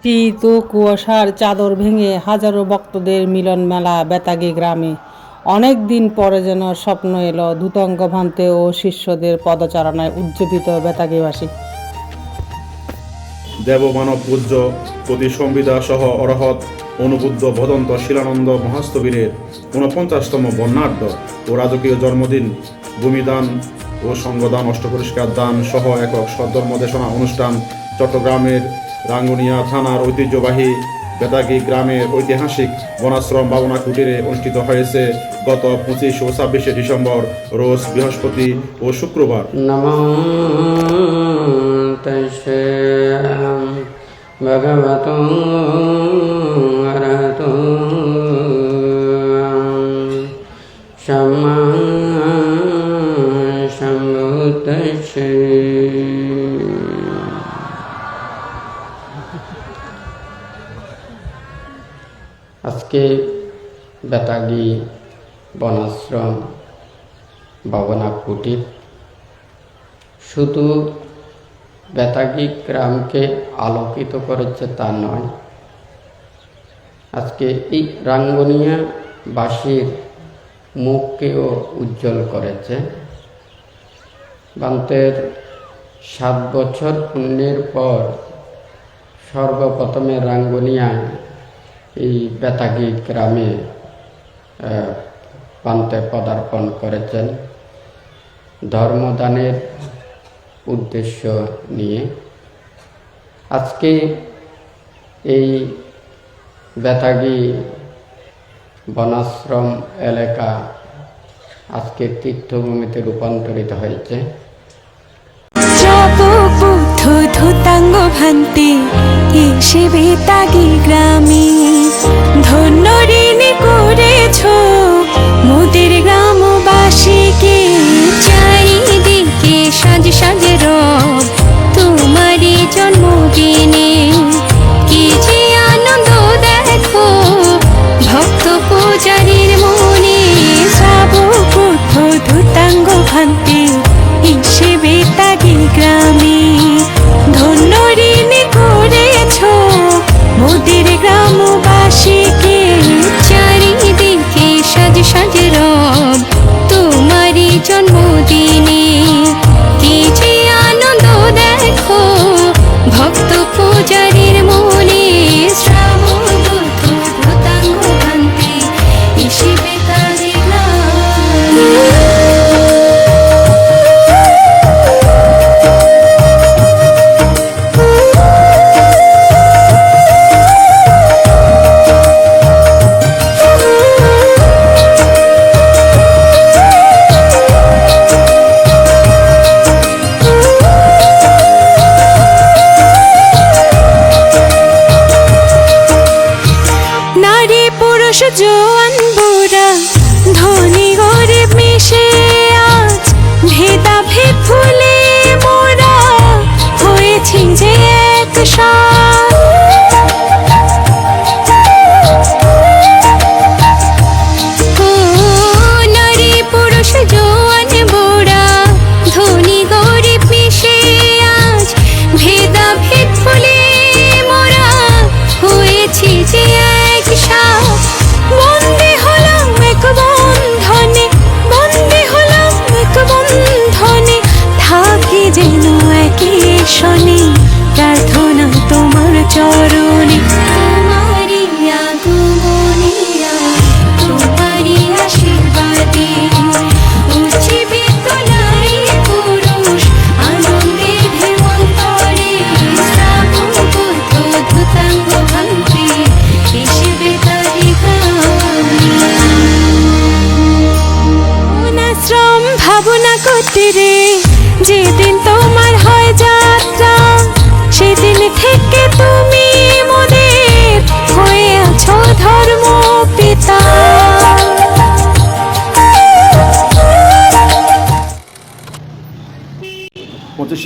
ও কুয়াশার চাদর ভেঙে হাজারো ভক্তদের মিলন মেলা বেতাগী গ্রামে। অনেক দিন পরে যেন স্বপ্ন এলো ধুতঙ্গ ভান্তে ও শিষ্যদের পদচারণায় উজ্জীবিত বেতাগিবাসী। দেবমানব পূজ্য প্রতি সংবিদা সহ অরহত অনুবুদ্ধ ভদন্ত শিলানন্দ মহাস্তবীরের ঊনপঞ্চাশতম বর্ণাঢ্য ও রাজকীয় জন্মদিন, ভূমিদান ও সঙ্গদান, অষ্টপরিষ্কার দান সহ একক সদ্ধর্মদেশনা অনুষ্ঠান চট্টগ্রামের রাঙ্গুনিয়া থানার ঐতিহ্যবাহী বেদাগি গ্রামের ঐতিহাসিক বনাশ্রম ভাবনা কুটিরে অনুষ্ঠিত হয়েছে গত পঁচিশ ও ছাব্বিশে ডিসেম্বর, রোজ বৃহস্পতি ও শুক্রবার। ভগবত সম্মা শ্রী আজকে বেতাগি, বনাশ্রম বাবনা কুটির শুধু বেতাগি গ্রামকে আলোকিত করেছে তা নয়, আজকে এই রাঙ্গনিয়া বাসীর মুখকেও উজ্জ্বল করেছে। বান্তের সাত বছর পুণ্যের পর সর্বপ্রথমে রাঙ্গনিয়ায় এই বেতাগি গ্রামে প্রান্তে পদার্পণ করেছেন। ধর্মদানের উদ্দেশ্য নিয়ে। আজকে এই বেতাগি বনাশ্রম এলাকা আজকে তীর্থভূমিতে রূপান্তরিত হয়েছে। এসে বেতাগি গ্রামে।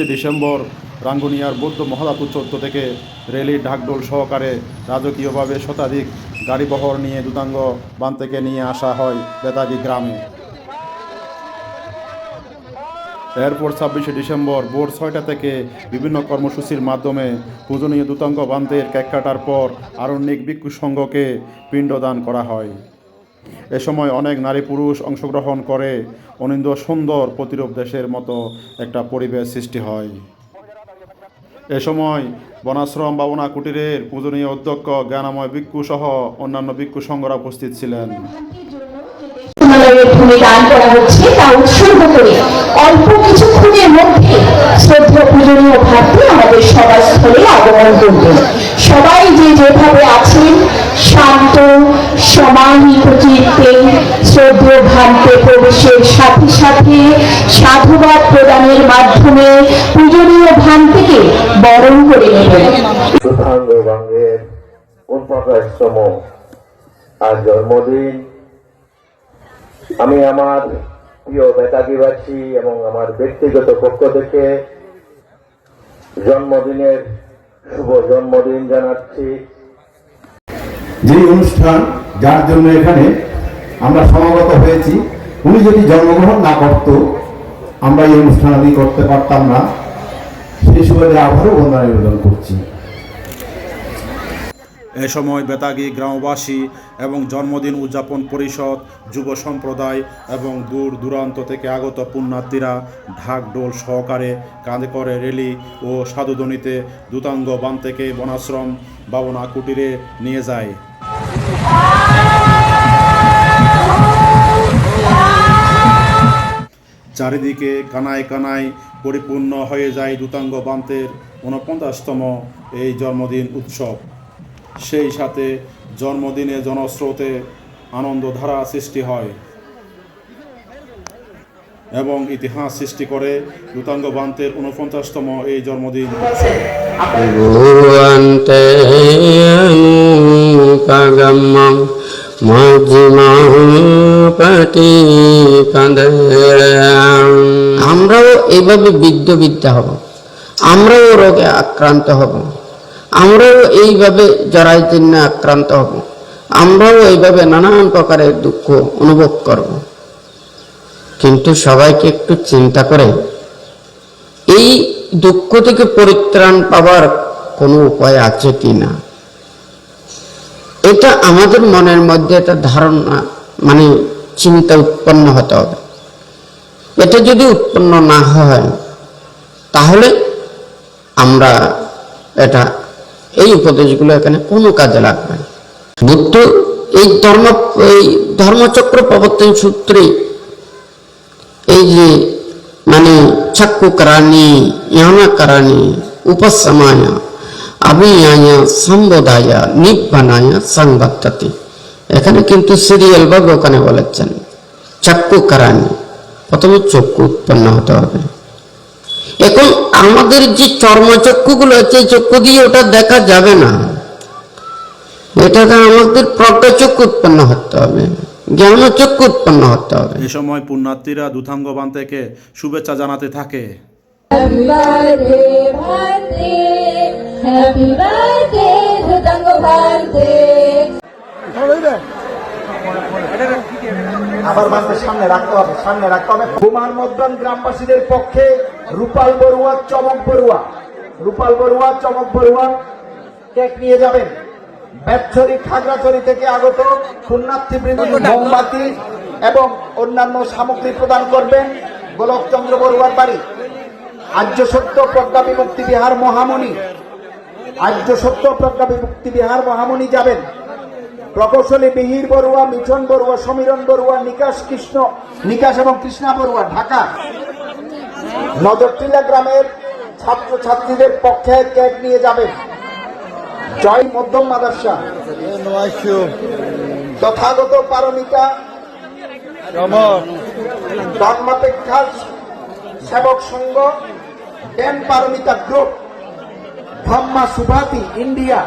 পঁচিশে ডিসেম্বর রাঙ্গুনিয়ার বৌদ্ধ মহাদাতু চৌদ্দ থেকে রেলি ঢাকডোল সহকারে রাজকীয়ভাবে শতাধিক গাড়িবহর নিয়ে দুতাঙ্গ বান থেকে নিয়ে আসা হয় বেতাগী গ্রামে। এরপর ছাব্বিশে ডিসেম্বর ভোর ছয়টা থেকে বিভিন্ন কর্মসূচির মাধ্যমে পূজনীয় দূতাঙ্গ বান্তের কেক কাটার পর আরণ্যিক ভিক্ষু সংঘকে পিণ্ডদান করা হয়। এ সময় অনেক নারী পুরুষ অংশগ্রহণ করে অনিন্দ সুন্দর প্রতিরূপ দেশের মতো একটা পরিবেশ সৃষ্টি হয়। এ সময় বনাশ্রম বাবনা কুটিরের পূজনীয় অধ্যক্ষ জ্ঞানাময় ভিক্ষু সহ অন্যান্য ভিক্ষু সংঘরা উপস্থিত ছিলেন। সবাই যে যেভাবে আছেন, শান্ত সমাহিত চিত্তে শ্রদ্ধেয় ভান্তে প্রবেশের সাথে সাথে সাধুবাদ প্রদানের মাধ্যমে পূজনীয় ভান্তিকে বরণ করে নেবেন। গঙ্গের আর জন্মদিন। আমি আমার প্রিয় বেতাগিবাসী এবং আমার ব্যক্তিগত পক্ষ থেকে জন্মদিনের শুভ জন্মদিন জানাচ্ছি। যে অনুষ্ঠান যার জন্য এখানে আমরা সমাগত হয়েছি। উনি যদি জন্মগ্রহণ না করত, আমরা এই অনুষ্ঠান আদি করতে পারতাম না। সেই সুবাদে আবারও বন্দনা নিবেদন করছি। এ সময় বেতাগী গ্রামবাসী এবং জন্মদিন উদযাপন পরিষদ, যুব সম্প্রদায় এবং দূর দূরান্ত থেকে আগত পুণ্যার্থীরা ঢাক ডোল সহকারে কাঁধে করে রেলি ও সাধুধ্বনিতে দূতাঙ্গ বান থেকে বনাশ্রম, বাবনা কুটিরে নিয়ে যায়। চারিদিকে কানায় কানায় পরিপূর্ণ হয়ে যায় দূতাঙ্গ বান্তের ঊনপঞ্চাশতম এই জন্মদিন উৎসব। সেই সাথে জন্মদিনে জনস্রোতে আনন্দধারা সৃষ্টি হয় এবং ইতিহাস সৃষ্টি করে দূতাঙ্গ বান্তের ঊনপঞ্চাশতম এই জন্মদিন উৎসব। আমরাও এইভাবে বিদ্য বিদ্যা হব, আমরাও রোগে আক্রান্ত হব, আমরাও এইভাবে জরাইতীর্ণ আক্রান্ত হব, আমরাও এইভাবে নানান প্রকারের দুঃখ অনুভব করব। কিন্তু সবাইকে একটু চিন্তা করে, এই দুঃখ থেকে পরিত্রাণ পাবার কোনো উপায় আছে কি না? এটা আমাদের মনের মধ্যে একটা ধারণা মানে চিন্তা উৎপন্ন হতে হবে। এটা যদি উৎপন্ন না হয়, তাহলে আমরা এটা, এই উপদেশগুলো এখানে কোনো কাজে লাগবে না। বুদ্ধ এই ধর্ম, এই ধর্মচক্র প্রবর্তন সূত্রে এই যে মানে চাক্ষু করানি ইয়ানা করানি উপশমায় আবিয়ায় সম্বোধায় নিব্বানায় সংবদ্ধতি এখানে কিন্তু সিরিয়াল বা ওখানে বলেছেন চাক্ষু কারানি। প্রথমে চক্ষু উৎপন্ন হতে হবে। এখন আমাদের যে চর্মচক্ষুগুলো আছে এই চক্ষু দিয়ে ওটা দেখা যাবে না। এটাকে আমাদের প্রজ্ঞাচক্ষু উৎপন্ন হতে হবে জ্ঞানচক্ষু উৎপন্ন হতে হবে। এ সময় পুণ্যার্থীরা দূতাঙ্গ বান থেকে শুভেচ্ছা জানাতে থাকে। Happy birthday, birthday. Happy Dutango birthday. আবার বাসের সামনে রাখতে হবে সামনে রাখতে হবে। কুমার মদ্রান গ্রামবাসীদের পক্ষে রূপাল বড়ুয়া চমক বড়ুয়া। রূপাল বড়ুয়া চমক বড়ুয়া কেক নিয়ে যাবেন। বেতছড়ি খাগড়াছড়ি থেকে আগত পুণ্যার্থীবৃন্দ মোমবাতি এবং অন্যান্য সামগ্রী প্রদান করবেন গোলকচন্দ্র বড়ুয়ার বাড়ি। আর্য সত্য প্রজ্ঞা বিমুক্তি বিহার মহামণি। আর্য সত্য প্রজ্ঞা বিমুক্তি বিহার মহামণি যাবেন। প্রকৌশলী মিহির বড়ুয়া, মিঠন বড়ুয়া, সমীরণ বড়ুয়া, নিকাশ কৃষ্ণ, নিকাশ এবং কৃষ্ণা বড়ুয়া, ঢাকা। নজরটিলা গ্রামের ছাত্র ছাত্রীদের পক্ষে কেক নিয়ে যাবেন। জয় মধ্যম মাদাসা তথাগত পারমিতা ধর্মাপেক্ষা সেবক সংঘ dam Paramita group. Dharma Subhati India.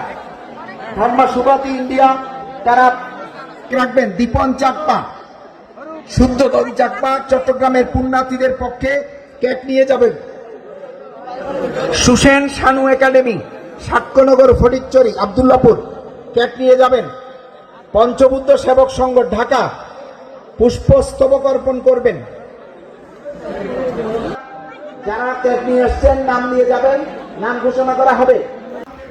Dharma Subhati India, তারা রাখবেন দীপন চাকপা শুদ্ধ দবি চাকপা চট্টগ্রামের পুণ্যার্থীদের পক্ষে কেক নিয়ে যাবেন। সুসেন শানু একাডেমি, সাক্ষ্যনগর ফটিকচুরি, আবদুল্লাপুর, কেক নিয়ে যাবেন। পঞ্চবুদ্ধ সেবক সংঘ, ঢাকা, পুষ্পস্তবক অর্পণ করবেন। যারা ক্যাব নিয়ে এসছেন, নাম নিয়ে যাবেন। নাম ঘোষণা করা হবে।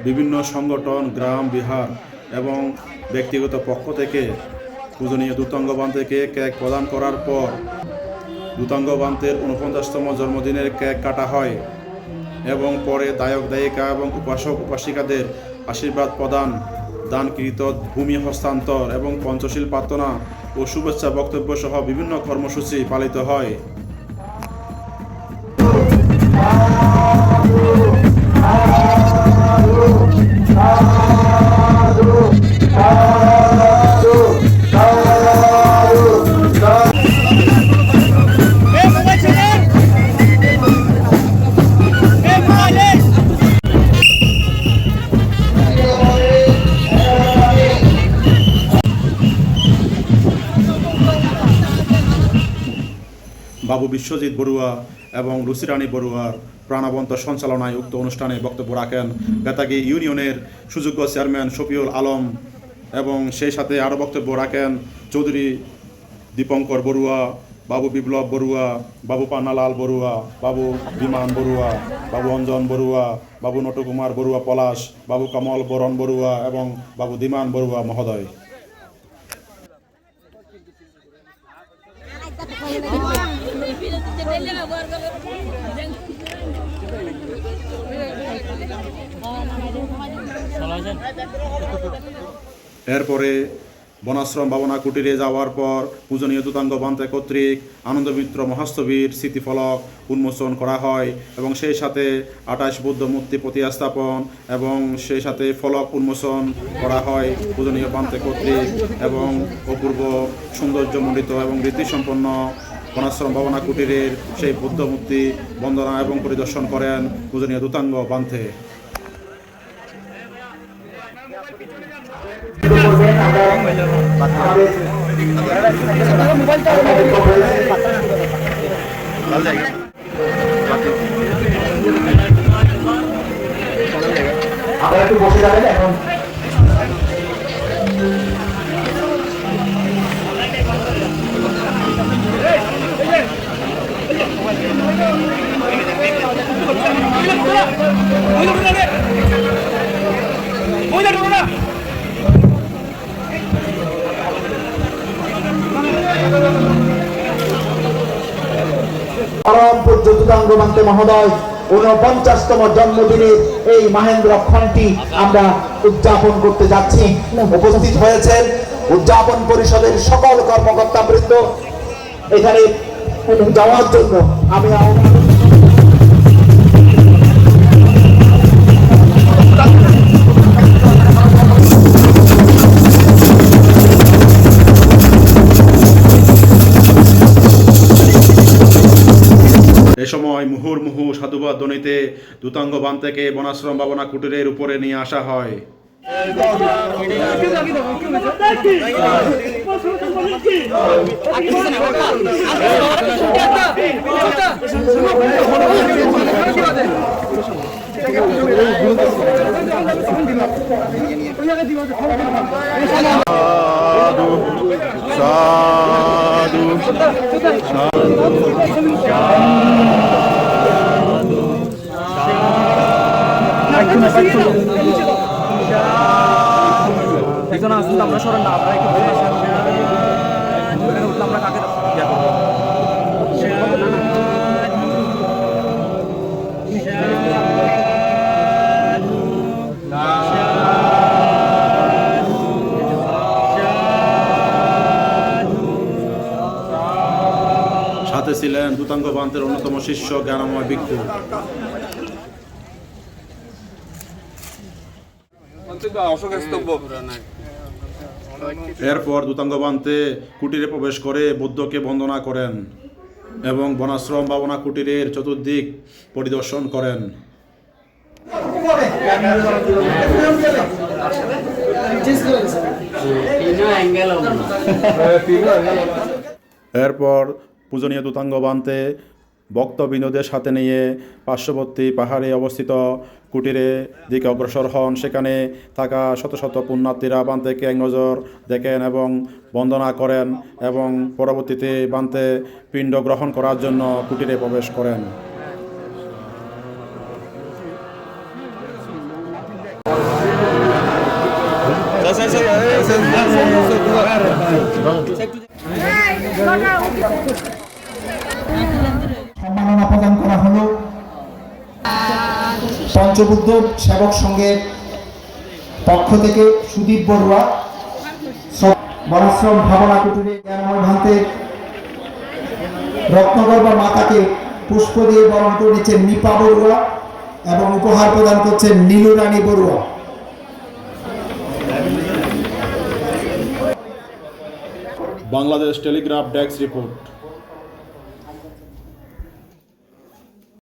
বিভিন্ন সংগঠন, গ্রাম, বিহার এবং ব্যক্তিগত পক্ষ থেকে পূজনীয় দূতাঙ্গ বান্তেকে কেক প্রদান করার পর দূতাঙ্গ বান্তের উনপঞ্চাশতম জন্মদিনের কেক কাটা হয় এবং পরে দায়ক, দায়িকা এবং উপাসক, উপাসিকাদের আশীর্বাদ প্রদান, দানকৃত ভূমি হস্তান্তর এবং পঞ্চশীল প্রার্থনা ও শুভেচ্ছা বক্তব্য সহ বিভিন্ন কর্মসূচি পালিত হয়। বাবু বিশ্বজিৎ বড়ুয়া এবং রুচিরানী বড়ুয়ার প্রাণবন্ত সঞ্চালনায় উক্ত অনুষ্ঠানে বক্তব্য রাখেন বেতাগী ইউনিয়নের সুযোগ্য চেয়ারম্যান শফিউল আলম এবং সেই সাথে আরও বক্তব্য রাখেন চৌধুরী দীপঙ্কর বড়ুয়া, বাবু বিপ্লব বড়ুয়া, বাবু পান্নালাল বড়ুয়া, বাবু বিমান বড়ুয়া, বাবু অঞ্জন বড়ুয়া, বাবু নটকুমার বড়ুয়া পলাশ, বাবু কমল বরণ বড়ুয়া এবং বাবু দিমান বড়ুয়া মহোদয়। এরপরে বনাশ্রম ভাবনা কুটিরে যাওয়ার পর পূজনীয় দূতাঙ্গ বান্তে কর্তৃক আনন্দমিত্র মহাস্তবীর স্মৃতিফলক উন্মোচন করা হয় এবং সেই সাথে আঠাশ বৌদ্ধ মূর্তি প্রতিস্থাপন এবং সেই সাথে ফলক উন্মোচন করা হয় পূজনীয় বান্তে কর্তৃক এবং অপূর্ব সৌন্দর্যমণ্ডিত এবং রীতিসম্পন্ন বনাশ্রম ভাবনা কুটিরের সেই বৌদ্ধ মূর্তি বন্দনা এবং পরিদর্শন করেন পূজনীয় দূতাঙ্গ বান্তে আপনারা একটু বসে যাবেন এখন। মহোদয়, ঊনপঞ্চাশতম জন্মদিনে এই মাহেন্দ্র ক্ষণটি আমরা উদযাপন করতে যাচ্ছি। উপস্থিত হয়েছেন উদযাপন পরিষদের সকল কর্মকর্তা বৃন্দ। এখানে যাওয়ার জন্য আমি এ সময় মুহুর্মুহু সাধুবাদ ধ্বনিতে দূতাঙ্গ বান থেকে বনাশ্রম ভাবনা কুটিরের উপরে নিয়ে আসা হয়। একজন আসলে আমরা সরেন না আমরা একটু আসেন আমরা কাকে ছিলেন দূতাঙ্গ বান্তের অন্যতম শিষ্য জ্ঞানময় ভিক্ষু। এরপর দূতাঙ্গ বান্তে কুটিরে প্রবেশ করে বুদ্ধকে বন্দনা করেন এবং বনাশ্রম ভাবনা কুটিরের চতুর্দিক পরিদর্শন করেন। এরপর পূজনীয় দূতাঙ্গ বানতে ভক্ত বিনোদের সাথে নিয়ে পার্শ্ববর্তী পাহাড়ে অবস্থিত কুটিরে দিকে অগ্রসর হন। সেখানে থাকা শত শত পুণ্যার্থীরা বান্তেকে এক নজর দেখেন এবং বন্দনা করেন এবং পরবর্তীতে বান্তে পিণ্ড গ্রহণ করার জন্য কুটিরে প্রবেশ করেন। পঞ্চবুদ্ধ সেবক সংঘের পক্ষ থেকে সুদীপ বড়ুয়া বনাশ্রম ভাবনা কুটুরে জ্ঞানময় ভান্তের রত্নগর্ভা মাতাকে পুষ্প দিয়ে বরণ করে নিচ্ছেন নিপা বড়ুয়া এবং উপহার প্রদান করছেন Nilu Rani Barua. Bangladesh telegraph desk report.